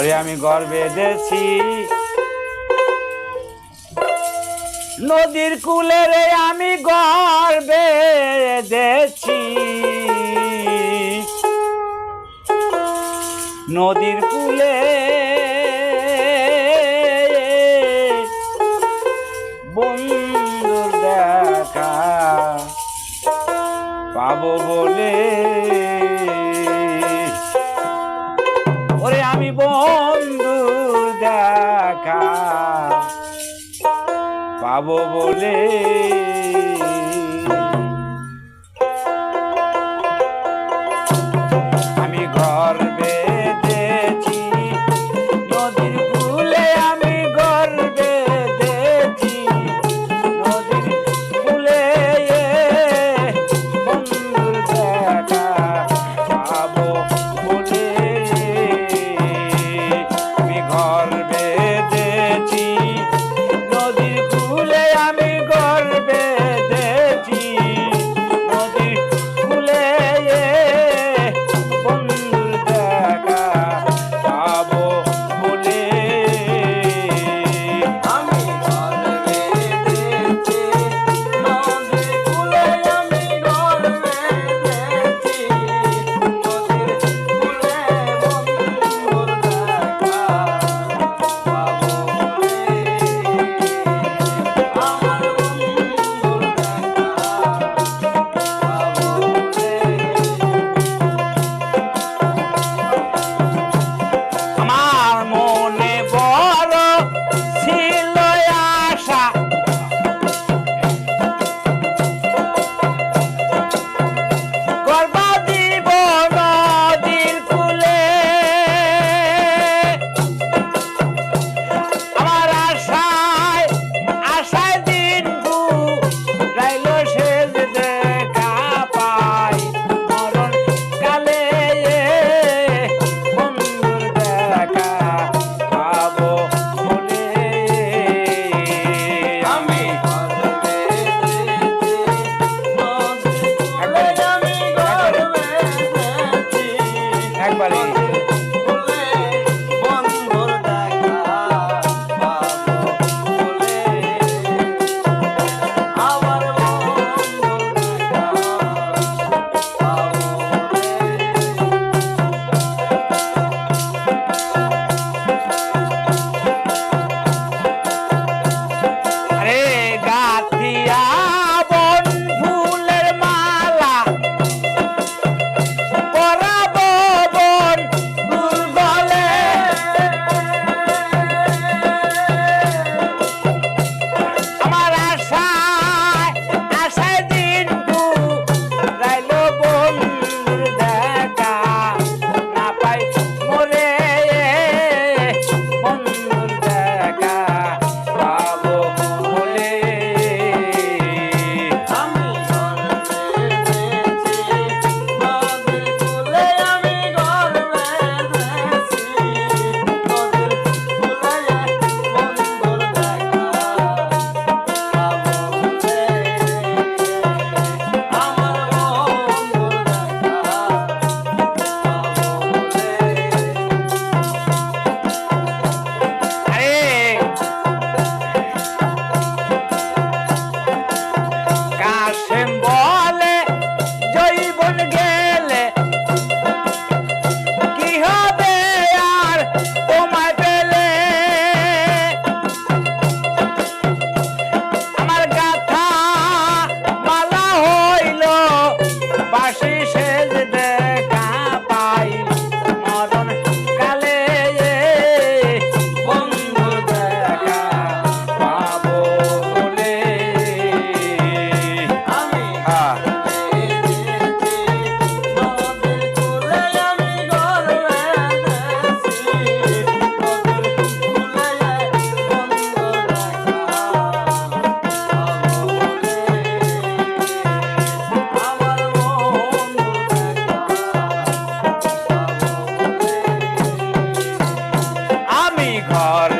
ওরে আমি গর্বে দেছি। নদীর কুলে রে আমি গর্বে দেছি। নদীর কূলে ওরে আমি বন্ধু দেখা। পাবো বলে ঘর